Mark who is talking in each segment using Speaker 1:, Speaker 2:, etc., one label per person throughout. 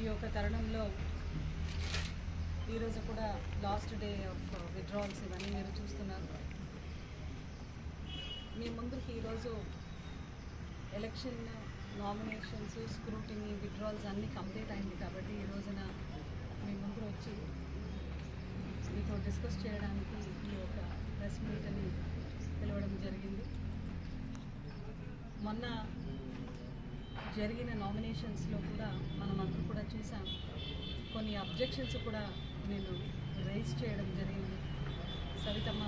Speaker 1: ఈ యొక్క తరుణంలో ఈరోజు కూడా లాస్ట్ డే ఆఫ్ విత్డ్రాల్స్ ఇవన్నీ మీరు చూస్తున్నారు. మీ ముందుకి ఈరోజు ఎలక్షన్ నామినేషన్స్ స్క్రూటినీ విత్డ్రాల్స్ అన్నీ కంప్లీట్ అయింది కాబట్టి ఈ రోజున మీ ముందు వచ్చి మీతో డిస్కస్ చేయడానికి ఈ యొక్క ప్రెస్ మీట్ అని పిలవడం జరిగింది. మొన్న జరిగిన నామినేషన్స్లో కూడా మనం కూడా చూసాం. కొన్ని అబ్జెక్షన్స్ కూడా నేను రేజ్ చేయడం జరిగింది. సవితమ్మ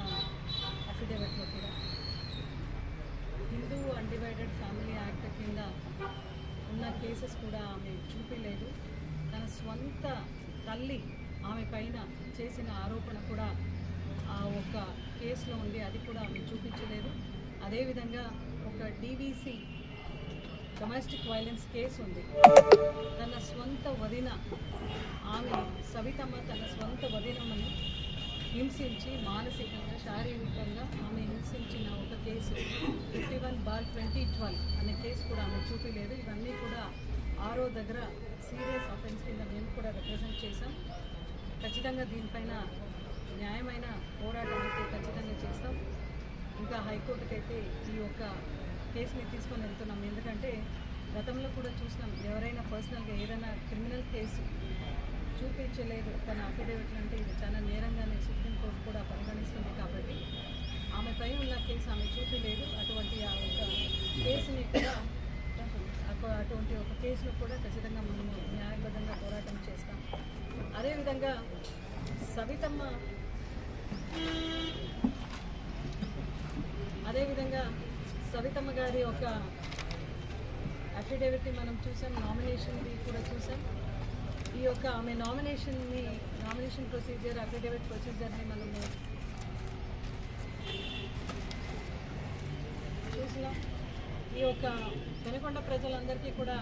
Speaker 1: అఫిడేవిట్లో కూడా. హిందూ అన్డివైడెడ్ ఫ్యామిలీ యాక్ట్ కింద ఉన్న కేసెస్ కూడా ఆమె చూపించలేదు తన స్వంత తల్లి ఆమె పైన చేసిన ఆరోపణ కూడా ఆ ఒక్క కేసులో ఉంది. అది కూడా ఆమె చూపించలేదు. అదేవిధంగా ఒక డీవీసీ డొమెస్టిక్ వైలెన్స్ కేసు ఉంది. తన స్వంత వదిన ఆమె సవితమ్మ తన స్వంత వదినమ్మని హింసించి మానసికంగా శారీరకంగా ఆమె హింసించిన ఒక case. Fifty one bar twenty twelve అనే కేసు కూడా ఆమె చూపించలేదు ఇవన్నీ కూడా ఆరో దగ్గర సీరియస్ అఫెన్స్ కింద మేము కూడా రిప్రజెంట్ చేసాం ఖచ్చితంగా దీనిపైన న్యాయమైన పోరాటం అయితే ఖచ్చితంగా చేస్తాం. ఇంకా హైకోర్టుకైతే అయితే ఈ యొక్క కేసుని తీసుకొని వెళ్తున్నాం. ఎందుకంటే గతంలో కూడా చూసినాం ఎవరైనా పర్సనల్గా ఏదైనా క్రిమినల్ కేసు చూపించలేదు. తన అఫిడేవిట్ అంటే ఇది చాలా నేరంగానే సుప్రీంకోర్టు కూడా పరిగణిస్తుంది కాబట్టి ఆమె పై ఉన్న కేసు ఆమె చూపించలేదు. అటువంటి ఆ ఒక కేసుని కూడా అటువంటి ఒక కేసును కూడా ఖచ్చితంగా మనము న్యాయబద్ధంగా పోరాటం చేస్తాం. అదేవిధంగా సవితమ్మ అదేవిధంగా సవితమ్మ గారి ఒక అఫిడేవిట్ని మనం చూసాం నామినేషన్ది కూడా చూసాం. ఈ యొక్క ఆమె నామినేషన్ని నామినేషన్ ప్రొసీజర్ అఫిడేవిట్ ప్రొసీజర్ని మనము చూసినాం. ఈ యొక్క వెనకొండ ప్రజలందరికీ కూడా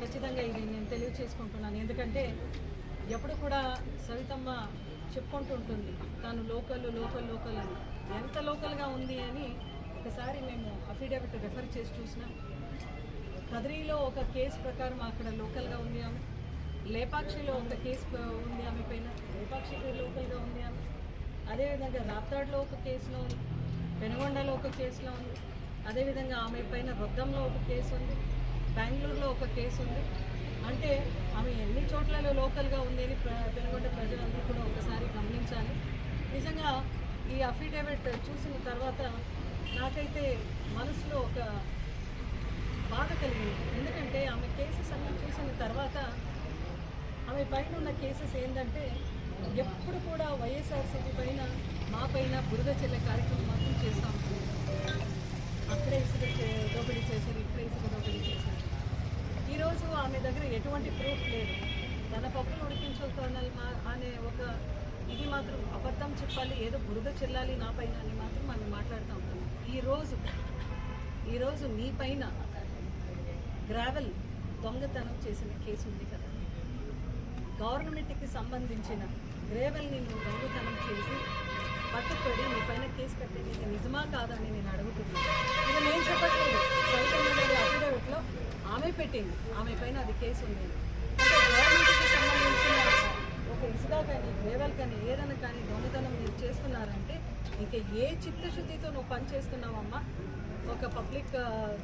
Speaker 1: ఖచ్చితంగా ఇది నేను తెలియచేసుకుంటున్నాను. ఎందుకంటే ఎప్పుడు కూడా సవితమ్మ చెప్పుకుంటూ ఉంటుంది. తాను లోకల్ లోకల్ లోకల్ అని. ఎంత లోకల్గా ఉంది అని ఒకసారి మేము అఫిడవిట్ రెఫర్ చేసి చూసినాం. కదిరిలో ఒక కేసు ప్రకారం అక్కడ లోకల్గా ఉంది ఆమె. లేపాక్షిలో ఒక కేసు ఉంది ఆమె పైన. లేపాక్షికి లోకల్గా ఉంది ఆమె. అదేవిధంగా రాప్తాడ్లో ఒక కేసులో ఉంది. పెనుగొండలో ఒక కేసులో ఉంది. అదేవిధంగా ఆమె పైన రొద్దంలో ఒక కేసు ఉంది. బెంగళూరులో ఒక కేసు ఉంది. అంటే ఆమె ఎన్ని చోట్లలో లోకల్గా ఉంది అని ప్ర పెనుగొండ ప్రజలందరూ కూడా ఒకసారి గమనించాలి. నిజంగా ఈ అఫిడవిట్ చూసిన తర్వాత నాకైతే మనసులో ఒక బాధ కలిగింది. ఎందుకంటే ఆమె కేసెస్ అన్నీ చూసిన తర్వాత ఆమె పైన ఉన్న కేసెస్ ఏంటంటే ఎప్పుడు కూడా వైఎస్ఆర్సీపీ పైన మా పైన బురద చెల్లె కార్యక్రమం మాత్రం చేస్తాం. ఉంటుంది అక్కడే ఇసుక దోపిడీ చేశారు ఇక్కడే ఇసుక దోపిడీ చేశారు. ఈరోజు ఆమె దగ్గర ఎటువంటి ప్రూఫ్ లేదు. తన పప్పులు ఉడికించుకోవాలి మా అనే ఒక ఇది మాత్రం అబద్ధం చెప్పాలి ఏదో బురద చెల్లాలి నా పైన అని మాత్రం ఆమె మాట్లాడుతూ ఉంటాం ఈరోజు ఈరోజు నీ పైన గ్రావెల్ దొంగతనం చేసిన కేసు ఉంది కదా. గవర్నమెంట్కి సంబంధించిన గ్రేవెల్ని నువ్వు దొంగతనం చేసి పట్టుకొని నీ పైన కేసు కట్టేది నిజమా కాదని నేను అడుగుతున్నాను ఇది నేను చెప్పట్లేదు. చైతన్య అఫిడవిట్లో ఆమె పెట్టింది. ఆమె పైన అది కేసు ఉంది. ఒక ఇసుక కానీ లేవల్ కానీ ఏదైనా కానీ దొంగతనం మీరు చేస్తున్నారంటే ఇంకా ఏ చిత్తశుద్ధితో నువ్వు పని చేస్తున్నావమ్మా? ఒక పబ్లిక్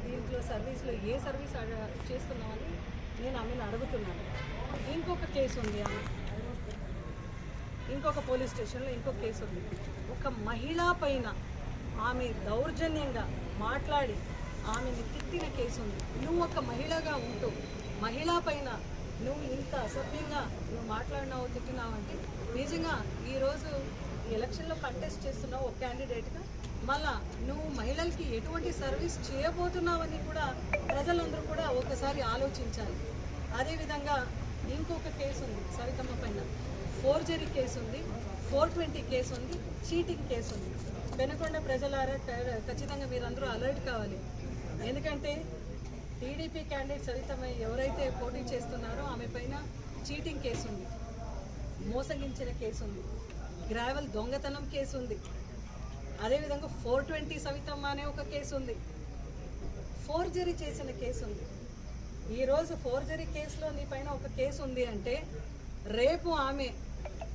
Speaker 1: దీంట్లో సర్వీస్లో ఏ సర్వీస్ అడ- చేస్తున్నావని నేను ఆమెను అడుగుతున్నాను. ఇంకొక కేసు ఉంది ఆమె. ఇంకొక పోలీస్ స్టేషన్లో ఇంకొక కేసు ఉంది. ఒక మహిళ పైన ఆమె దౌర్జన్యంగా మాట్లాడి ఆమెని తిట్టిన కేసు ఉంది. నువ్వు ఒక మహిళగా ఉంటూ మహిళ పైన నువ్వు ఇంత అసభ్యంగా నువ్వు మాట్లాడినావు తిట్టినావు అంటే నిజంగా ఈరోజు ఎలక్షన్లో కంటెస్ట్ చేస్తున్నావు ఒక క్యాండిడేట్గా మళ్ళా నువ్వు మహిళలకి ఎటువంటి సర్వీస్ చేయబోతున్నావని కూడా ప్రజలందరూ కూడా ఒకసారి ఆలోచించాలి. అదేవిధంగా ఇంకొక కేసు ఉంది సవితమ్మ పైన. ఫోర్జరీ కేసు ఉంది ఫోర్ ట్వంటీ కేసు ఉంది చీటింగ్ కేసు ఉంది. పెనకొండ ప్రజలారా ఖచ్చితంగా మీరందరూ అలర్ట్ కావాలి. ఎందుకంటే టీడీపీ క్యాండిడేట్ సవితమ్మ ఎవరైతే పోటీ చేస్తున్నారో ఆమె పైన చీటింగ్ కేసు ఉంది. మోసగించిన కేసు ఉంది. గ్రావెల్ దొంగతనం కేసు ఉంది. అదేవిధంగా ఫోర్ ట్వంటీ సవితమ్మ అనే ఒక కేసు ఉంది. ఫోర్జరీ చేసిన కేసు ఉంది. ఈరోజు ఫోర్జరీ కేసులో నీ పైన ఒక కేసు ఉంది అంటే రేపు ఆమె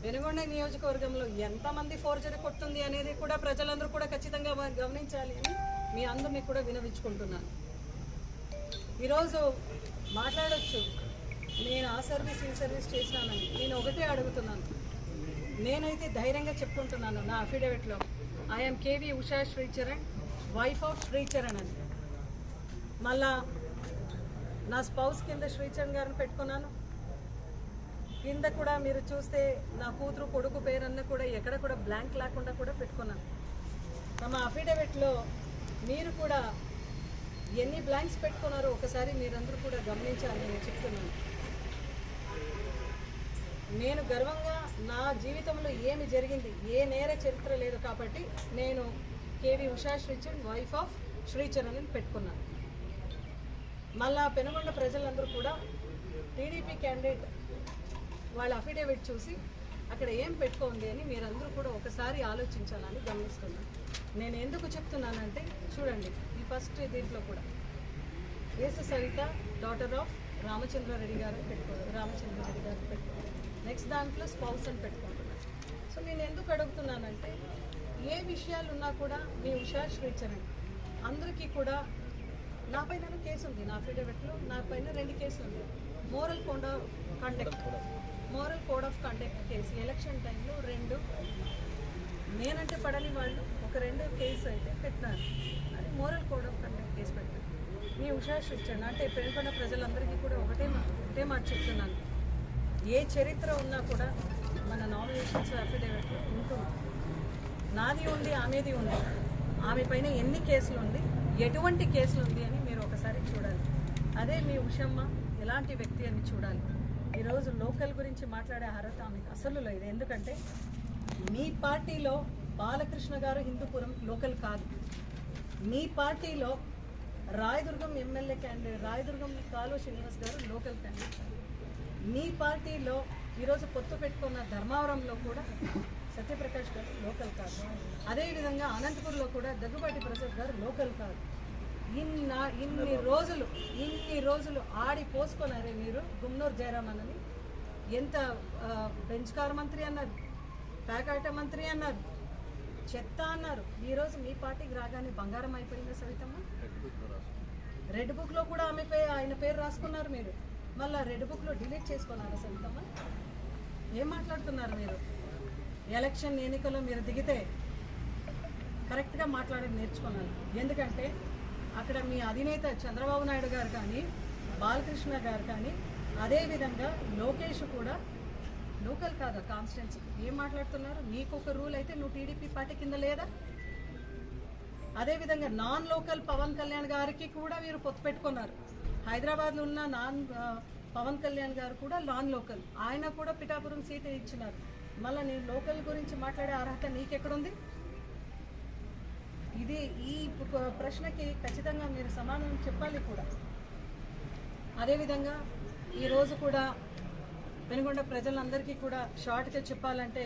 Speaker 1: వెనుగొండ నియోజకవర్గంలో ఎంతమంది ఫోర్జరీ కొట్టుంది అనేది కూడా ప్రజలందరూ కూడా ఖచ్చితంగా గమనించాలి అని మీ అందరినీ కూడా వినవించుకుంటున్నాను. ఈరోజు మాట్లాడచ్చు. నేను ఆ సర్వీస్ ఈ సర్వీస్ చేసినానని నేను ఒకటే అడుగుతున్నాను. నేనైతే ధైర్యంగా చెప్పుకుంటున్నాను నా అఫిడవిట్లో I'm KV Usha Sricharan wife of Sricharan అని. మళ్ళా నా స్పౌస్ కింద శ్రీచరణ్ గారిని పెట్టుకున్నాను. కింద కూడా మీరు చూస్తే నా కూతురు కొడుకు పేరన్న కూడా ఎక్కడ కూడా బ్లాంక్ లేకుండా కూడా పెట్టుకున్నాను. తమ అఫిడవిట్లో మీరు కూడా ఎన్ని బ్లాంక్స్ పెట్టుకున్నారో ఒకసారి మీరందరూ కూడా గమనించాలని నేను చెప్తున్నాను. నేను గర్వంగా నా జీవితంలో ఏమి జరిగింది ఏ నేర చరిత్ర లేదు కాబట్టి నేను KV Usha Sricharan wife of Sricharan అని పెట్టుకున్నాను. మళ్ళా పెనుగొండ ప్రజలందరూ కూడా టీడీపీ క్యాండిడేట్ వాళ్ళ అఫిడేవిట్ చూసి అక్కడ ఏం పెట్టుకోండి అని మీరందరూ కూడా ఒకసారి ఆలోచించాలని గమనిస్తున్నాను. నేను ఎందుకు చెప్తున్నానంటే చూడండి ఫస్ట్ దీంట్లో కూడా. S Savitha daughter of Ramachandra Reddy గారు పెట్టుకోవాలి రామచంద్రారెడ్డి గారు పెట్టుకోవాలి నెక్స్ట్ దాంట్లో స్పౌస్ అని పెట్టుకుంటున్నాను సో నేను ఎందుకు అడుగుతున్నానంటే ఏ విషయాలు ఉన్నా కూడా మీ ఉషా శ్రీచరణ్ అందరికీ కూడా నా పైన కేసు ఉంది. నా అఫిడవిట్లో నా పైన రెండు కేసులు ఉంది moral code of conduct moral code of conduct case election టైంలో రెండు నేనంటే పడని వాళ్ళు ఒక రెండు కేసు అయితే పెట్టినారు moral code of conduct case పెట్టారు మీ ఉషా శిక్షణ అంటే పెనుకొండ ప్రజలందరికీ కూడా ఒకటే మా ఒకటే మాట చెప్తున్నాను. ఏ చరిత్ర ఉన్నా కూడా మన నామినేషన్స్ అఫిడేవిట్లో ఉంటుంది. నాది ఉంది ఆమెది ఉంది. ఆమె పైన ఎన్ని కేసులు ఉంది ఎటువంటి కేసులు ఉంది అని మీరు ఒకసారి చూడాలి. అదే మీ ఉషమ్మ ఎలాంటి వ్యక్తి అని చూడాలి. ఈరోజు లోకల్ గురించి మాట్లాడే అర్హత ఆమెకు అసలు లేదు. ఎందుకంటే మీ పార్టీలో బాలకృష్ణ గారు హిందూపురం లోకల్ కాదు. మీ పార్టీలో రాయదుర్గం ఎమ్మెల్యే క్యాండిడేట్ రాయదుర్గం కాలువ శ్రీనివాస్ గారు లోకల్ క్యాండిడేట్ మీ పార్టీలో ఈరోజు పొత్తు పెట్టుకున్న ధర్మవరంలో కూడా సత్యప్రకాష్ గారు లోకల్ కాదు. అదేవిధంగా అనంతపూర్లో కూడా దగ్గుబాటి ప్రసాద్ గారు లోకల్ కాదు. ఇన్న ఇన్ని రోజులు ఇన్ని రోజులు ఆడి పోసుకున్నారే మీరు గుమ్నూరు జయరామన్ ఎంత బెంచ్ కార్ మంత్రి అన్నారు ప్యాకాట మంత్రి అన్నారు. చెత్త అన్నారు. ఈరోజు మీ పార్టీకి రాగానే బంగారం అయిపోయిందా సవితమ్మ? రెడ్ బుక్లో కూడా ఆమె పే ఆయన పేరు రాసుకున్నారు మీరు. మళ్ళీ రెడ్ బుక్లో డిలీట్ చేసుకున్నారు సవితమ్మ? ఏం మాట్లాడుతున్నారు మీరు? ఎలక్షన్ ఎన్నికల్లో మీరు దిగితే కరెక్ట్గా మాట్లాడడం నేర్చుకున్నాను. ఎందుకంటే అక్కడ మీ అధినేత చంద్రబాబు నాయుడు గారు కానీ బాలకృష్ణ గారు కానీ అదేవిధంగా లోకేష్ కూడా లోకల్ కాదా కాన్స్టిట్యున్సీ. ఏం మాట్లాడుతున్నారు? నీకు ఒక రూల్ అయితే నువ్వు టీడీపీ పార్టీ కింద లేదా? అదేవిధంగా నాన్ లోకల్ పవన్ కళ్యాణ్ గారికి కూడా మీరు పొత్తు పెట్టుకున్నారు. హైదరాబాద్లో ఉన్న నాన్ పవన్ కళ్యాణ్ గారు కూడా నాన్ లోకల్. ఆయన కూడా పిఠాపురం సీట్ ఇచ్చినారు. మళ్ళీ నేను లోకల్ గురించి మాట్లాడే అర్హత నీకెక్కడుంది? ఇది ఈ ప్రశ్నకి ఖచ్చితంగా మీరు సమాధానం చెప్పాలి కూడా. అదేవిధంగా ఈరోజు కూడా పెనుగొండ ప్రజలందరికీ కూడా షార్ట్గా చెప్పాలంటే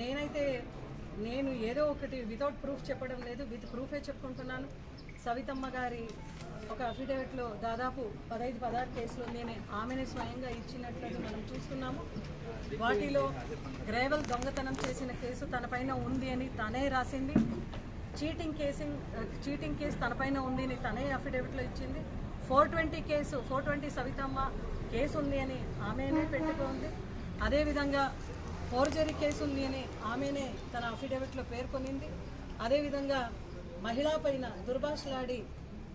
Speaker 1: నేనైతే నేను ఏదో ఒకటి వితౌట్ ప్రూఫ్ చెప్పడం లేదు విత్ ప్రూఫే చెప్పుకుంటున్నాను. సవితమ్మ గారి ఒక అఫిడవిట్లో దాదాపు పదహైదు పదహారు కేసులు నేను ఆమెనే స్వయంగా ఇచ్చినట్లయితే మనం చూస్తున్నాము. వాటిలో గ్రేవల్ దొంగతనం చేసిన కేసు తనపైన ఉంది అని తనే రాసింది. చీటింగ్ కేసింగ్ చీటింగ్ కేసు తనపైన ఉంది అని తనే అఫిడవిట్లో ఇచ్చింది. Four twenty case four twenty Savithamma case ఉంది అని ఆమెనే పెట్టుకుంది. అదేవిధంగా ఫోర్జరీ కేసు ఉంది అని ఆమెనే తన అఫిడవిట్లో పేర్కొనింది. అదేవిధంగా మహిళా పైన దుర్భాషలాడి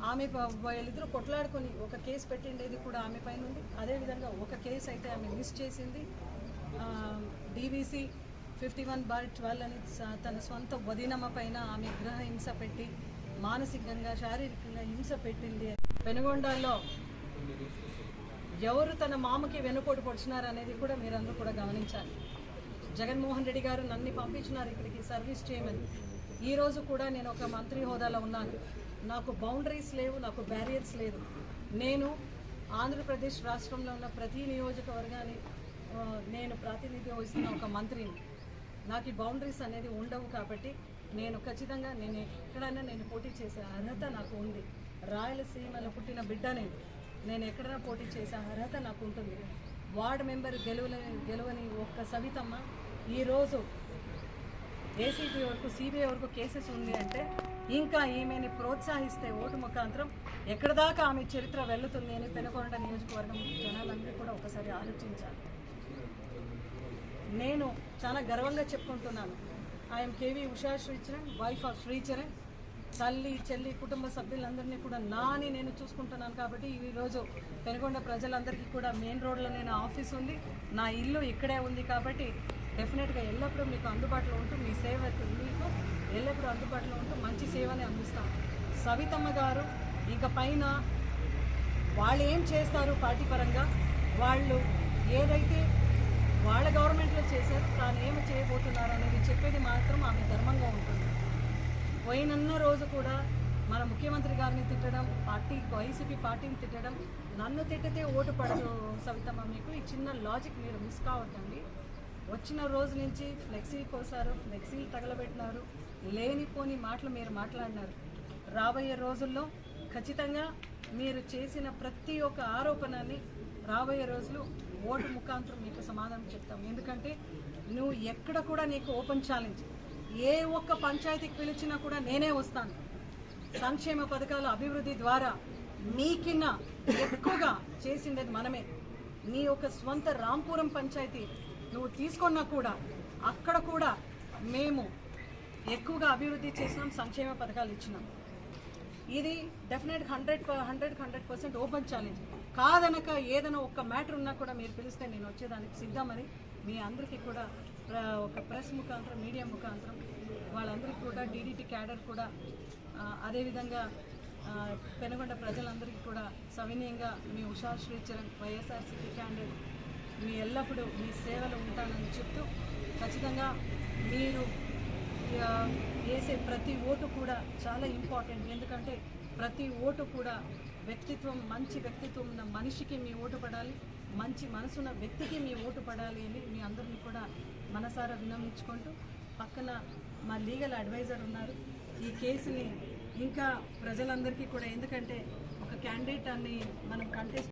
Speaker 1: ఆమె ప- వాళ్ళిద్దరూ కొట్లాడుకొని ఒక కేసు పెట్టిండేది కూడా ఆమె పైన ఉంది. అదేవిధంగా ఒక కేసు అయితే ఆమె మిస్ చేసింది. DVC fifty one bar twelve అని స- తన సొంత వదినమ్మ పైన ఆమె గ్రహ హింస పెట్టి మానసికంగా శారీరకంగా హింస పెట్టింది పెనుగొండలో ఎవరు తన మామకి వెనుకోటు పొడిచినారు అనేది కూడా మీరందరూ కూడా గమనించాలి. జగన్మోహన్ రెడ్డి గారు నన్ను పంపించినారు ఇక్కడికి సర్వీస్ చేయమని. ఈరోజు కూడా నేను ఒక మంత్రి హోదాలో ఉన్నాను. నాకు బౌండరీస్ లేవు నాకు బ్యారియర్స్ లేదు. నేను ఆంధ్రప్రదేశ్ రాష్ట్రంలో ఉన్న ప్రతి నియోజకవర్గాన్ని నేను ప్రాతినిధ్యం వహిస్తున్న ఒక మంత్రిని. నాకు ఈ బౌండరీస్ అనేది ఉండవు కాబట్టి నేను ఖచ్చితంగా నేను ఎక్కడైనా నేను పోటీ చేసే అర్హత నాకు ఉంది. రాయలసీమలో పుట్టిన బిడ్డ నేను నేను ఎక్కడైనా పోటీ చేసే అర్హత నాకు ఉంటుంది. వార్డ్ మెంబర్ గెలువని గెలవని ఒక్క సవితమ్మ ఈరోజు ఏసీబీ వరకు సిబిఐ వరకు కేసెస్ ఉంది అంటే ఇంకా ఈమెని ప్రోత్సహిస్తే ఓటు ముఖాంతరం ఎక్కడ దాకా ఆమె చరిత్ర వెళ్తుంది అని పెనుకొండ నియోజకవర్గం జనాలందరూ కూడా ఒకసారి ఆలోచించాలి. నేను చాలా గర్వంగా చెప్పుకుంటున్నాను. I'm KV Usha Sricharan wife of Sricharan తల్లి చెల్లి కుటుంబ సభ్యులందరినీ కూడా నాని నేను చూసుకుంటున్నాను కాబట్టి ఈరోజు పెనుగొండ ప్రజలందరికీ కూడా మెయిన్ రోడ్లో నేను ఆఫీస్ ఉంది. నా ఇల్లు ఇక్కడే ఉంది కాబట్టి డెఫినెట్గా ఎల్లప్పుడూ మీకు అందుబాటులో ఉంటూ మీ సేవ మీకు ఎల్లప్పుడూ అందుబాటులో ఉంటూ మంచి సేవని అందిస్తాం సవితమ్మ గారు ఇక పైన వాళ్ళు ఏం చేస్తారు పార్టీ పరంగా వాళ్ళు ఏదైతే వాళ్ళ గవర్నమెంట్లో చేశారు తాను ఏమి చేయబోతున్నారు అనేది చెప్పేది మాత్రం ఆమె ధర్మంగా ఉంటుంది. పోయినన్న రోజు కూడా మన ముఖ్యమంత్రి గారిని తిట్టడం పార్టీ వైసీపీ పార్టీని తిట్టడం నన్ను తిట్టితే ఓటు పడదు సవితమ్మ మీకు. ఈ చిన్న లాజిక్ మీరు మిస్ కావద్దండి. వచ్చిన రోజు నుంచి ఫ్లెక్సీ కోసారు ఫ్లెక్సీలు తగలబెట్టినారు లేనిపోని మాటలు మీరు మాట్లాడినారు. రాబోయే రోజుల్లో ఖచ్చితంగా మీరు చేసిన ప్రతి ఒక్క ఆరోపణని రాబోయే రోజులు ఓటు ముఖాంతరం మీకు సమాధానం చెప్తాం. ఎందుకంటే నువ్వు ఎక్కడ కూడా నీకు ఓపెన్ ఛాలెంజ్ ఏ ఒక్క పంచాయతీకి పిలిచినా కూడా నేనే వస్తాను. సంక్షేమ పథకాల అభివృద్ధి ద్వారా మీకిన్న ఎక్కువగా చేసిండేది మనమే. నీ యొక్క స్వంత రాంపురం పంచాయతీ నువ్వు తీసుకున్నా కూడా అక్కడ కూడా మేము ఎక్కువగా అభివృద్ధి చేసినాం సంక్షేమ పథకాలు ఇచ్చినాం. ఇది definite hundred hundred hundred percent open challenge. కాదనక ఏదైనా ఒక్క మ్యాటర్ ఉన్నా కూడా మీరు పిలిస్తే నేను వచ్చేదానికి సిద్ధమని మీ అందరికీ కూడా ఒక ప్రెస్ ముఖాంతరం మీడియా ముఖాంతరం వాళ్ళందరికీ కూడా డీడీటీ క్యాడర్ కూడా అదేవిధంగా పెనుగొండ ప్రజలందరికీ కూడా సవినీయంగా మీ ఉషా శ్రీచరణ్ వైఎస్ఆర్సీపీ క్యాండిడేట్ మీ ఎల్లప్పుడూ మీ సేవలు ఉంటానని చెప్తూ ఖచ్చితంగా మీరు వేసే ప్రతి ఓటు కూడా చాలా ఇంపార్టెంట్. ఎందుకంటే ప్రతి ఓటు కూడా వ్యక్తిత్వం మంచి వ్యక్తిత్వం ఉన్న మనిషికి మీ ఓటు పడాలి మంచి మనసున్న వ్యక్తికి మీ ఓటు పడాలి అని మీ అందరినీ కూడా మనసారా విన్నమించుకుంటూ పక్కన మా లీగల్ అడ్వైజర్ ఉన్నారు. ఈ కేసుని ఇంకా ప్రజలందరికీ కూడా ఎందుకంటే ఒక క్యాండిడేట్ అని మనం కంటెస్ట్